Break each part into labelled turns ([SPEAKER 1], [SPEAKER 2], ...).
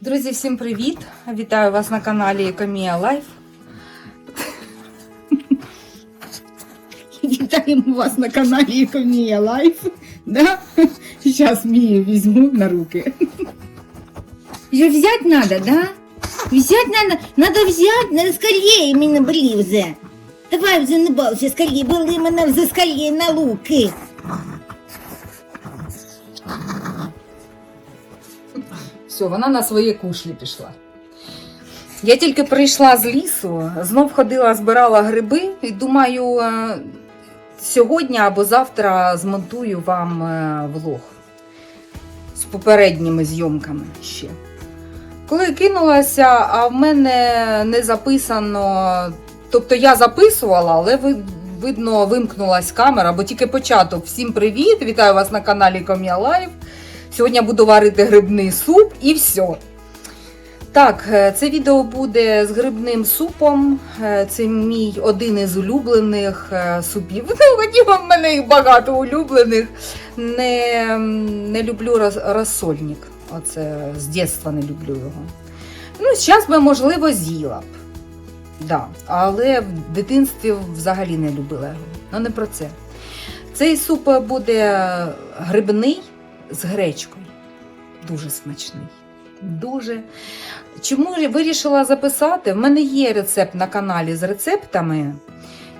[SPEAKER 1] Друзі, всім привіт! Вітаю вас на каналі Екомія Лайф.
[SPEAKER 2] Вітаємо вас на каналі Екомія Лайф. Да? Сейчас Мию візьму на руки.
[SPEAKER 3] Ее взять надо, да? Взять надо, надо взять, надо скорее мене блін вже. Давай вже не бался, скорее, били мене вже скорее на луки.
[SPEAKER 1] Все, вона на своє кушлі пішла. Я тільки прийшла з лісу, знов ходила, збирала гриби і думаю, е, сьогодні або завтра змонтую вам е, влог з попередніми зйомками ще. Коли кинулася, а в мене не записано. Тобто я записувала, але ви, видно, вимкнулась камера, бо тільки початок. Всім привіт! Вітаю вас на каналі Ком'я Лайв. Сьогодні я буду варити грибний суп і все. Так, е, це відео буде з грибним супом. Е, Це мій один із улюблених е, супів. Ну, в мене їх багато улюблених. Не, не люблю роз- розсольник. Оце з дитинства не люблю його. Ну, зараз би, можливо, з'їла б. Да. Але в дитинстві взагалі не любила його. Ну, не про це. Цей суп буде грибний з гречкою. Дуже смачний. Дуже. Чому вирішила записати? В мене є рецепт на каналі з рецептами,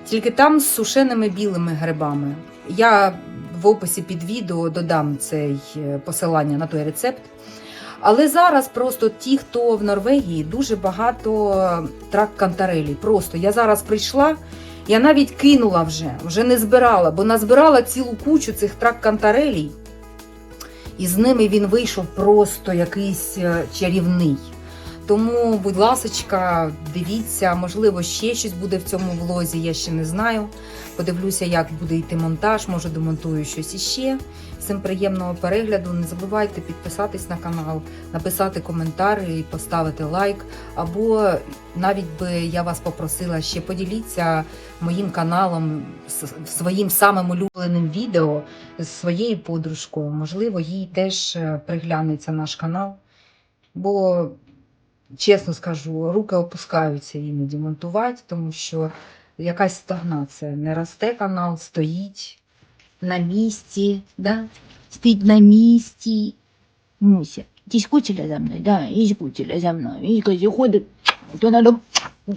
[SPEAKER 1] тільки там з сушеними білими грибами. Я в описі під відео додам цей е, посилання на той рецепт. Але зараз просто ті, хто в Норвегії, дуже багато трак кантарелі. Просто я зараз прийшла, я навіть кинула вже, вже не збирала, бо назбирала цілу кучу цих трак кантарелій. І з ними він вийшов просто якийсь е, чарівний. Тому, будь ласочка, дивіться, можливо, ще щось буде в цьому влозі, я ще не знаю. Подивлюся, як буде йти монтаж, може домонтую щось іще. Всім приємного перегляду. Не забувайте підписатись на канал, написати коментар і поставити лайк. Або навіть би я вас попросила ще поділіться моїм каналом своїм самим улюбленим відео з своєю подружкою. Можливо, їй теж е, приглянеться наш канал. Бо, чесно скажу, руки опускаються іноді монтувати, тому що якась стагнація. Не росте канал, стоїть на місці. Да?
[SPEAKER 3] Стоїть на місці. Муся, ти за мною, да, і скучила за мною. І каже, ходить то на,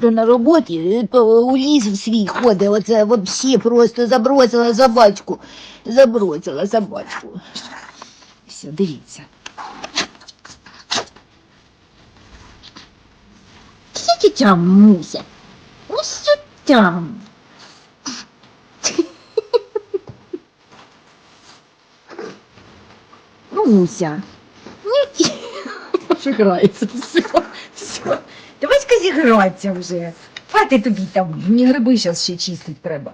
[SPEAKER 3] то на роботі, то у ліс в свій ходить. Оце взагалі просто забросила собачку. Забросила собачку. Все, дивіться. Там, Муся. Ось там. Муся. Ні. Вже грається, все, все. Давай скажи гратися вже. Хвати тобі там. Мені гриби зараз ще чистить треба.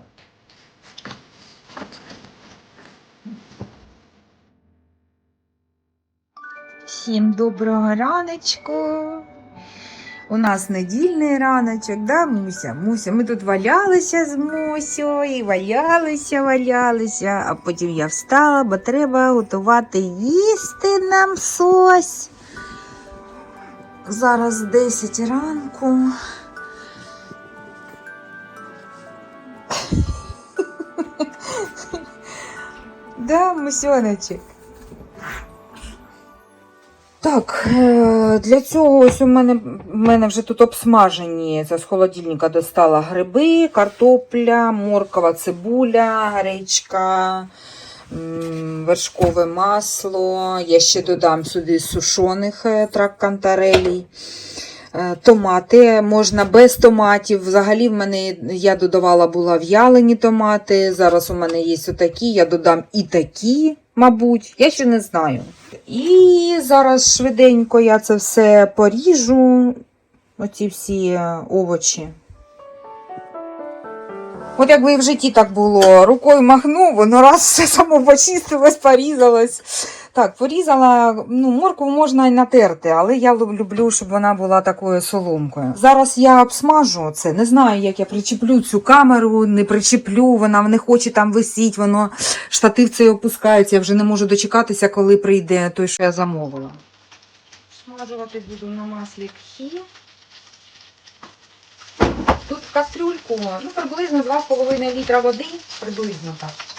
[SPEAKER 1] Всім доброго раночку. У нас недільний раночок, да, Муся? Муся, ми тут валялися з Мусею, валялися, валялися, а потім я встала, бо треба готувати їсти нам сось. Зараз 10 ранку. Да, Мусьоночек. Так, е, для цього ось у мене, в мене вже тут обсмажені. З холодильника достала гриби, картопля, моркова, цибуля, гречка, вершкове масло. Я ще додам сюди сушених е, трак кантарелій. Е, Томати можна без томатів. Взагалі в мене я додавала була в'ялені томати. Зараз у мене є отакі, я додам і такі, мабуть. Я ще не знаю. І зараз швиденько я це все поріжу. Оці всі е, овочі. От якби і в житті так було, рукою махнув, воно раз все само почистилось, порізалось. Так, порізала, ну, моркву можна і натерти, але я люблю, щоб вона була такою соломкою. Зараз я обсмажу це. Не знаю, як я причеплю цю камеру, не причеплю, вона не хоче там висіть, воно штатив цей опускається. Я вже не можу дочекатися, коли прийде той, що я замовила. Смажувати буду на маслі кхі. Тут в кастрюльку, ну приблизно 2,5 літра води, приблизно так.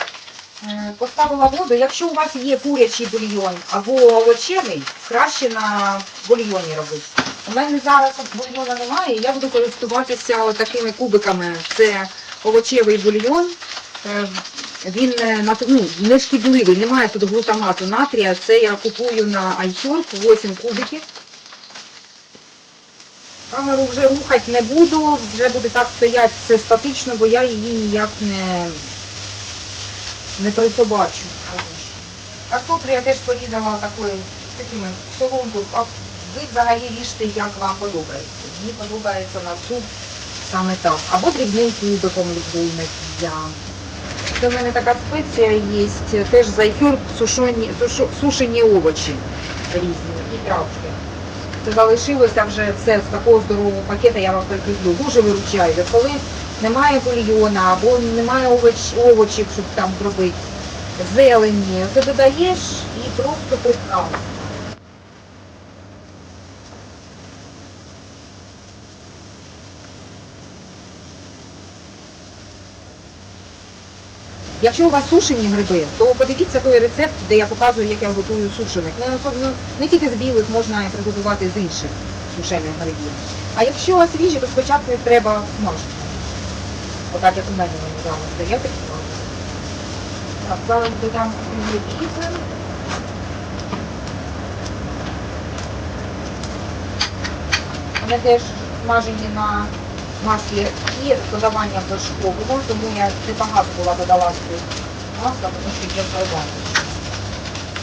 [SPEAKER 1] Е, Поставила воду. Якщо у вас є курячий бульйон або овочевий, краще на бульйоні робити. У мене зараз бульйона немає, і я буду користуватися такими кубиками. Це овочевий бульйон. Е, Він е, ну, не шкідливий, немає тут глутамату натрія. Це я купую на iTurk 8 кубиків. Камеру вже рухати не буду, вже буде так стояти все статично, бо я її ніяк не, не присобачу. Картоплю я теж порізала такою такими соломкою. А ви взагалі ріжте, як вам подобається. Мені подобається на суп саме так. Або дрібним кубиком люблю я. Це в мене така спеція є, теж зайфюр, сушені, сушу- сушені овочі різні і травки. Це залишилося вже все з такого здорового пакета, я вам прикріплю. Дуже виручає. Коли немає бульйона або немає овоч, овочів, щоб там зробити, зелені, ти додаєш і просто прекрасно. Якщо у вас сушені гриби, то подивіться той рецепт, де я показую, як я готую сушених. Не, особливо- не тільки з білих можна приготувати з інших сушених грибів. А якщо свіжі, то спочатку їх треба смажити. Отак як у мене вони зараз стоять. і смажу. Так, зараз додам грибів. Вони теж смажені на маслі і з додаванням вершкового, тому я небагато була додала сюди масла, тому що є впливати.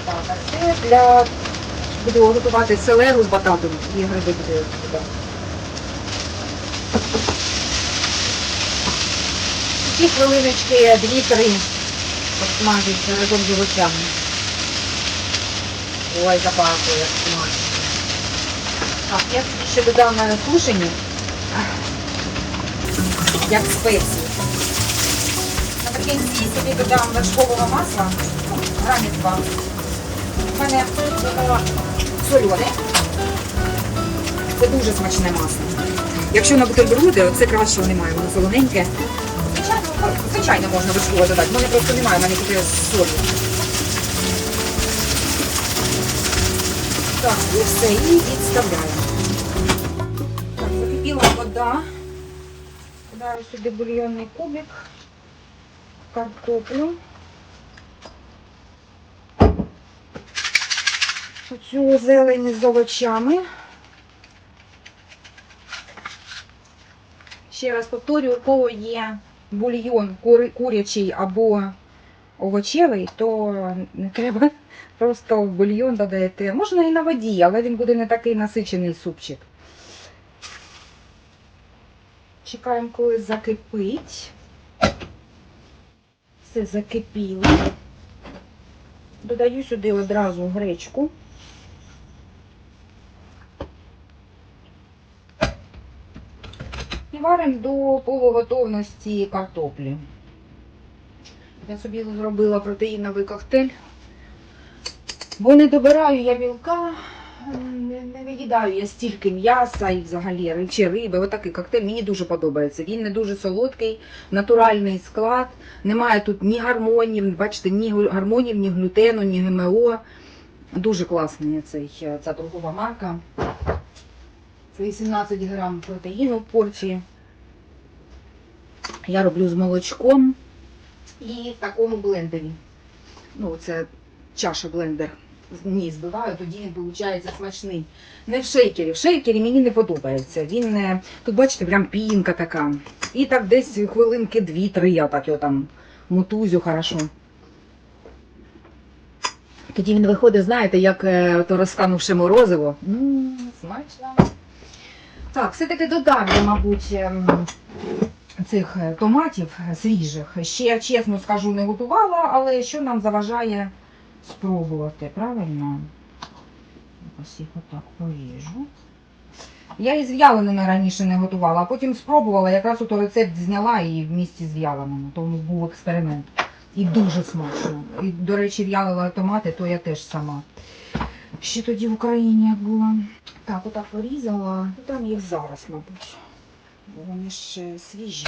[SPEAKER 1] Так, а це для буду готувати селеру з бататом і гриби буде сюди. Ці хвилиночки дві-три посмажуються разом з овочами. Ой, запахує, як смажить. Так, я ще додам на сушені як спеції. Наприкінці собі додам вершкового масла, ну, два. У мене солене. Це дуже смачне масло. Якщо на бутерброди, це кращого немає, воно солоненьке. Звичайно, можна вершкове додати, в мене просто немає, в мене тільки солі. Так, і все, і відставляємо. Так, закипіла вода. Кидаю сюди бульйонний кубик, картоплю. Оцю зелень з овочами. Ще раз повторюю, у кого є бульйон курячий або овочевий, то не треба просто в бульйон додаєте. Можна і на воді, але він буде не такий насичений супчик. Чекаємо, коли закипить. Все закипіло. Додаю сюди одразу гречку. І до полуготовності картоплі. Я собі зробила протеїновий коктейль. Бо не добираю я білка, не, виїдаю я стільки м'яса і взагалі чи риби. Отакий коктейль мені дуже подобається. Він не дуже солодкий, натуральний склад. Немає тут ні гормонів, бачите, ні гормонів, ні глютену, ні ГМО. Дуже класний цей, ця торгова марка. Це 18 грам протеїну в порції. Я роблю з молочком і в такому блендері. Ну, це чаша блендер. Ні, збиваю, тоді він виходить смачний. Не в шейкері. В шейкері мені не подобається. Він не. Тут бачите, прям пінка така. І так десь хвилинки дві-три я так його там мутузю хорошо. Тоді він виходить, знаєте, як е, то розтанувши морозиво. М, Смачно. Так, все-таки додам я, мабуть, ем, цих е, томатів е, свіжих. Ще, чесно скажу, не готувала, але що нам заважає спробувати, правильно? Ось їх отак поріжу. Я із в'яленими раніше не готувала, а потім спробувала, якраз ото рецепт зняла і в місті з в'яленими, тому був експеримент. І дуже смачно. І, до речі, в'ялила томати, то я теж сама Ще тоді в Україні як була. Так, отак порізала. Там їх зараз, мабуть. Бо Вони ж е, свіжі.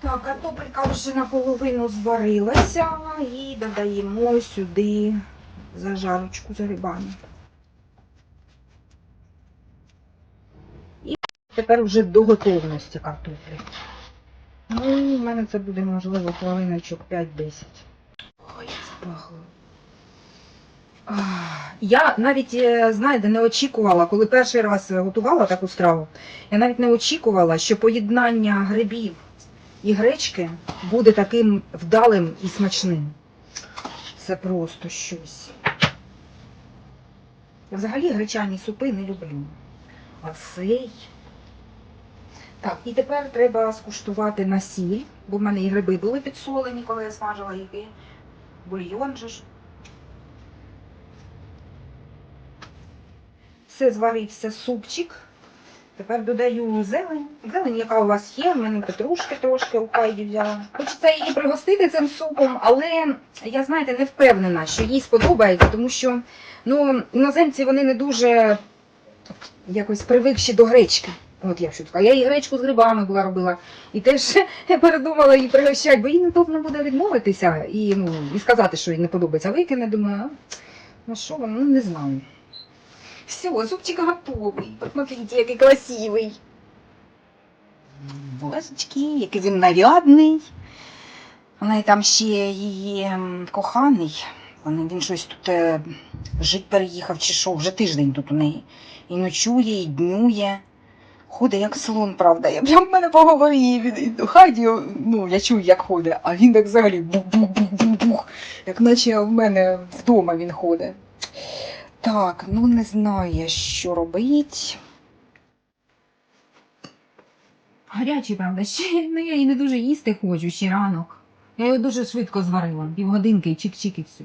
[SPEAKER 1] Так, картопелька вже наполовину зварилася і додаємо сюди зажарочку з грибами. І тепер вже до готовності картоплі. Ну, в мене це буде, можливо, хвилиночок 5-10. Ой, запахло. Я навіть, е, знаєте, не очікувала, коли перший раз готувала таку страву, я навіть не очікувала, що поєднання грибів і гречки буде таким вдалим і смачним. Це просто щось. Взагалі гречані супи не люблю. А цей. Так, і тепер треба скуштувати на сіль, бо в мене і гриби були підсолені, коли я смажила їх, і бульйон же ж. Все зварився супчик. Тепер додаю зелень. Зелень, яка у вас є, в мене петрушки трошки у хайді взяла. Хочеться її пригостити цим супом, але я, знаєте, не впевнена, що їй сподобається, тому що ну, іноземці вони не дуже якось привикші до гречки. От я що така. Я і гречку з грибами була робила. І теж передумала її пригощати, бо їй неудобно буде відмовитися і, ну, і сказати, що їй не подобається. Викине, думаю, ну що воно, ну не знаю. Все, зубчик готовий. Посмотрите, який красивий. Божечки, який він нарядний. У там ще її коханий. Він щось тут е, жить переїхав чи що, вже тиждень тут у неї. І ночує, і днює. Ходить як слон, правда. Я прям в мене по голові хаді, ну, я чую, як ходить, а він так взагалі бух-бух-бух-бух-бух. Як наче в мене вдома він ходить. Так, ну не знаю, що робить. Гарячий, правда, ще ну, я її не дуже їсти хочу, ще ранок. Я його дуже швидко зварила, півгодинки і чик-чик і все.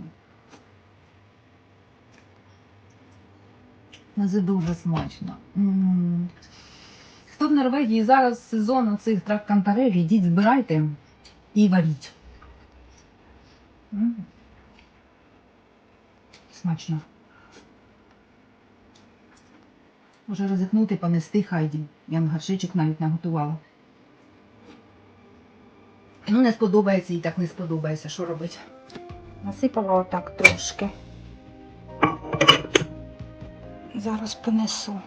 [SPEAKER 1] Ну, Це дуже смачно. М. Хто в Норвегії зараз сезон цих траккантарев, ідіть, збирайте і варіть. М. Смачно. Може ризикнути, понести хайді. Я на гаршичок навіть наготувала. Ну, не сподобається і так не сподобається. Що робити? Насипала отак трошки. Зараз понесу.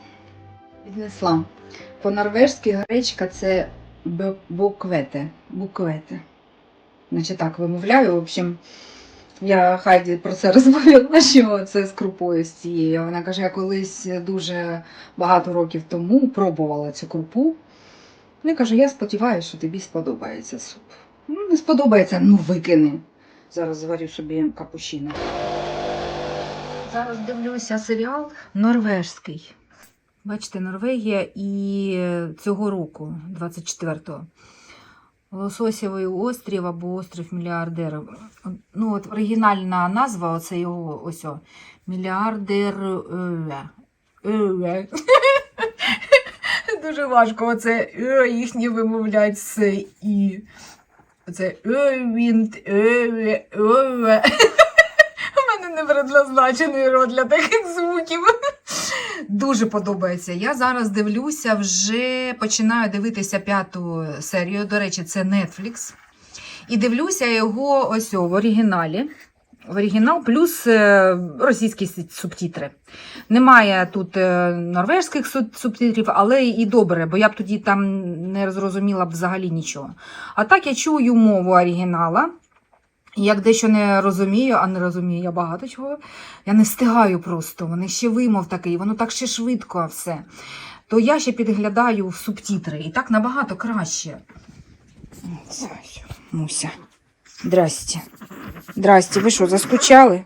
[SPEAKER 1] Піднесла. По-норвежськи гречка це буквете. Буквете. Значить так вимовляю. В общем, я Хайді про це розповіла, що це з крупою з цією. Вона каже, я колись дуже багато років тому пробувала цю крупу. Ну, я кажу, я сподіваюся, що тобі сподобається суп. Ну, не сподобається, ну викини. Зараз зварю собі капучино. Зараз дивлюся серіал норвежський. Бачите, Норвегія і цього року, 24-го. Лососєвий острів або острів мільярдерів. Ну, от оригінальна назва, оце його ось о, мільярдер. е, е. Дуже важко оце е, їхнє вимовлять все і. Оце еве. У мене не предназначений рот для таких звуків. Дуже подобається. Я зараз дивлюся, вже починаю дивитися п'яту серію. До речі, це Netflix. І дивлюся його ось в оригіналі. В оригінал плюс е, російські сі- субтитри. Немає тут е, норвежських суб- субтитрів, але і добре, бо я б тоді там не зрозуміла б взагалі нічого. А так я чую мову оригінала. Як дещо не розумію, а не розумію я багато чого, я не встигаю просто. Вони ще вимов такий, воно так ще швидко все. То я ще підглядаю в субтитри, і так набагато краще. Муся. Здрасте. Здрасте, ви що, заскучали?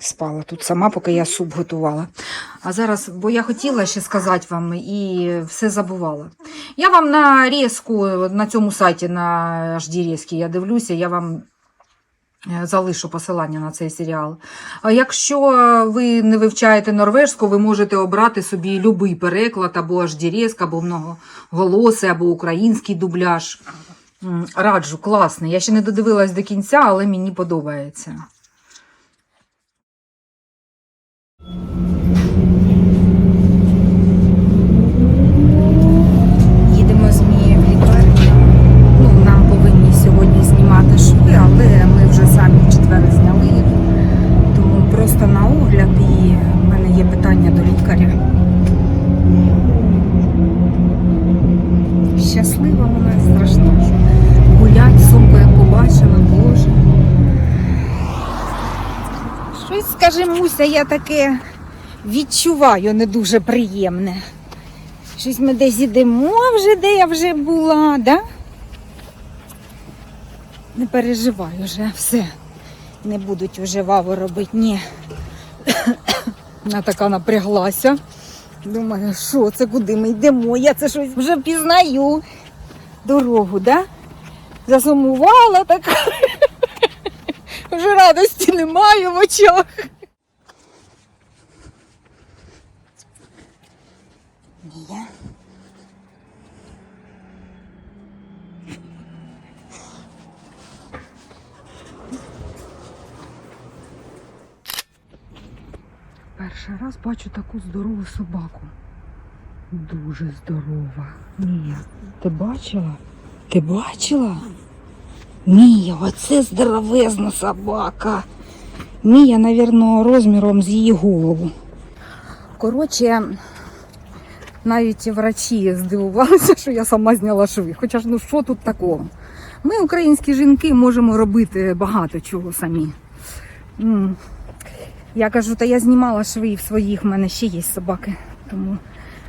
[SPEAKER 1] Спала тут сама, поки я суп готувала. А зараз, бо я хотіла ще сказати вам і все забувала. Я вам на резку, на цьому сайті, на HD резкі, я дивлюся, я вам залишу посилання на цей серіал. А якщо ви не вивчаєте норвежську, ви можете обрати собі будь-який переклад, або аж дірезк, або многоголоси, або український дубляж. Раджу, класний. Я ще не додивилась до кінця, але мені подобається. Муся, я таке відчуваю не дуже приємне. Щось ми десь ідемо вже, де я вже була, да? Не переживай вже, все. Не будуть вже ваву робити, ні. Вона така напряглася. Думаю, що це куди ми йдемо? Я це щось вже пізнаю. Дорогу, да? Засумувала така. Вже радості немає в очах. Ні. Перший раз бачу таку здорову собаку. Дуже здорова. Мія, ти бачила? Ти бачила? Мія, оце здоровезна собака. Мія, навірно, розміром з її голову. Коротше, навіть врачі здивувалися, що я сама зняла шви. Хоча ж ну що тут такого? Ми, українські жінки, можемо робити багато чого самі. Я кажу, та я знімала шви в своїх, в мене ще є собаки, тому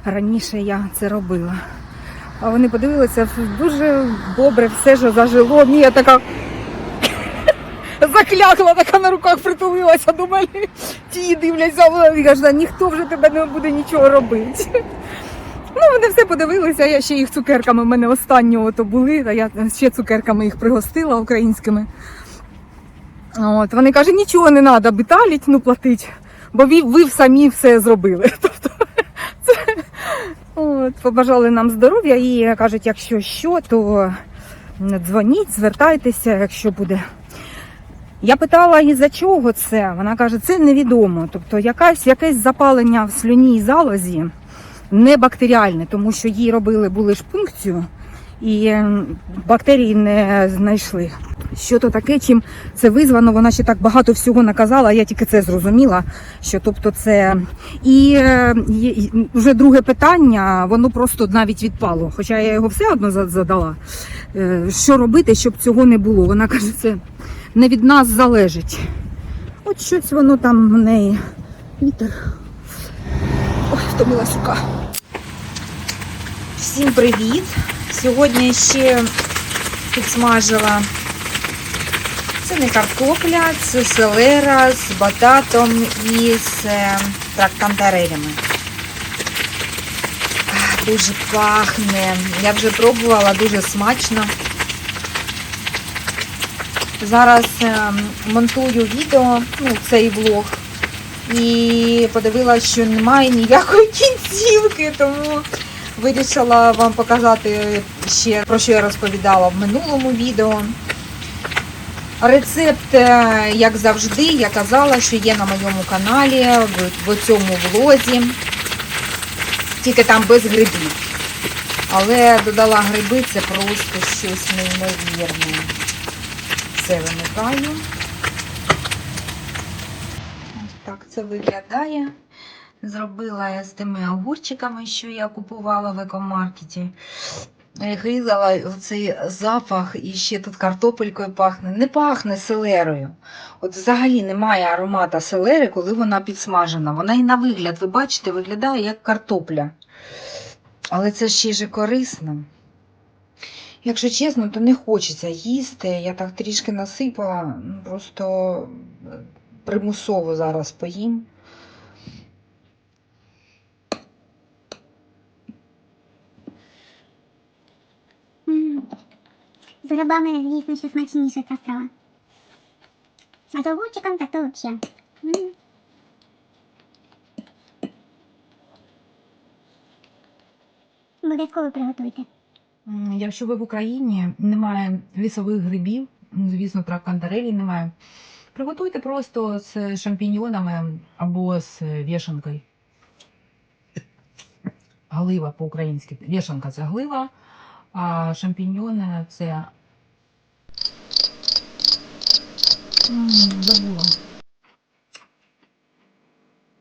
[SPEAKER 1] раніше я це робила. А вони подивилися, дуже добре все ж зажило. Мія така заклякла, така на руках притулилася до мене. Ті дивляться, каже, «Да ніхто вже тебе не буде нічого робити. Ну, вони все подивилися, я ще їх цукерками, в мене останнього то були, а я ще цукерками їх пригостила українськими. От, вони кажуть, нічого не треба биталіть, ну платить, бо ви, ви самі все зробили. Тобто, от, побажали нам здоров'я і кажуть, якщо що, то дзвоніть, звертайтеся, якщо буде. Я питала, і за чого це? Вона каже, це невідомо. Тобто якась, якесь запалення в слюній залозі не бактеріальне, тому що їй робили були ж пункцію і м, бактерії не знайшли. Що то таке, чим це визвано, вона ще так багато всього наказала, я тільки це зрозуміла. Що тобто це і е, вже друге питання, воно просто навіть відпало. Хоча я його все одно задала. Е, Що робити, щоб цього не було? Вона каже, це не від нас залежить. От щось воно там в неї. Вітер. Ой, втомилась рука. Всім привіт! Сьогодні ще підсмажила. Це не картопля, це селера з бататом і з е, трактантарелями. Дуже пахне. Я вже пробувала, дуже смачно. Зараз е, монтую відео, ну, цей влог. І подивилася, що немає ніякої кінцівки, тому вирішила вам показати ще про що я розповідала в минулому відео. Рецепт, е, як завжди, я казала, що є на моєму каналі в, в цьому влозі, тільки там без грибів. Але додала гриби, це просто щось неймовірне. Все вимикаю. Ось так це виглядає. Зробила я з тими огурчиками, що я купувала в екомаркеті. Гризала цей запах і ще тут картопелькою пахне. Не пахне селерою. От взагалі немає аромата селери, коли вона підсмажена. Вона і на вигляд, ви бачите, виглядає як картопля. Але це ще ж корисно. Якщо чесно, то не хочеться їсти. Я так трішки насипала, ну, просто примусово зараз поїм.
[SPEAKER 4] М. З грибами дійсно ще смачніше ця страва. А з огурчиком так то взагалі. Обов'язково приготуйте.
[SPEAKER 1] Якщо ви в Україні немає лісових грибів, ну, звісно, тракандарелі немає. Приготуйте просто з шампіньйонами або з вішенкою. Глива по-українськи. Вішенка це глива, а шампіньйони це. М, Забула.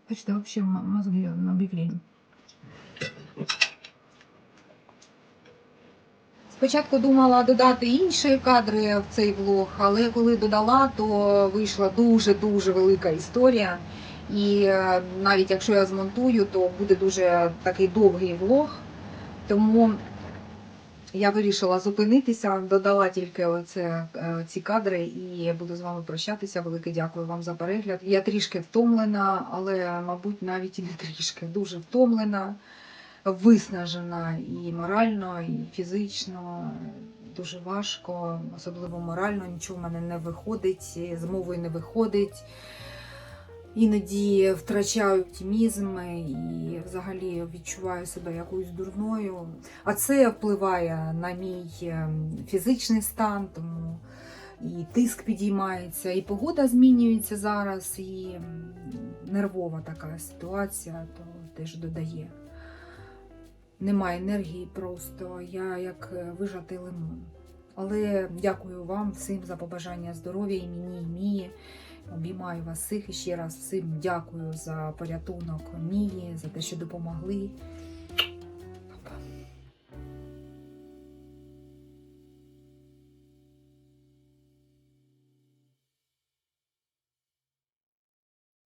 [SPEAKER 3] Почти вообще мозги набегли.
[SPEAKER 1] Спочатку думала додати інші кадри в цей влог, але коли додала, то вийшла дуже-дуже велика історія. І е, навіть якщо я змонтую, то буде дуже такий довгий влог. Тому я вирішила зупинитися, додала тільки оце, е, ці кадри і буду з вами прощатися. Велике дякую вам за перегляд. Я трішки втомлена, але, мабуть, навіть і не трішки, дуже втомлена виснажена і морально, і фізично. Дуже важко, особливо морально, нічого в мене не виходить, з мовою не виходить. Іноді втрачаю оптимізм і взагалі відчуваю себе якоюсь дурною. А це впливає на мій ем, фізичний стан, тому і тиск підіймається, і погода змінюється зараз, і нервова така ситуація, то теж додає немає енергії просто. Я як е, вижатий лимон. Але дякую вам всім за побажання здоров'я і мені, і Мії. Обіймаю вас всіх і ще раз всім дякую за порятунок Мії, за те, що допомогли.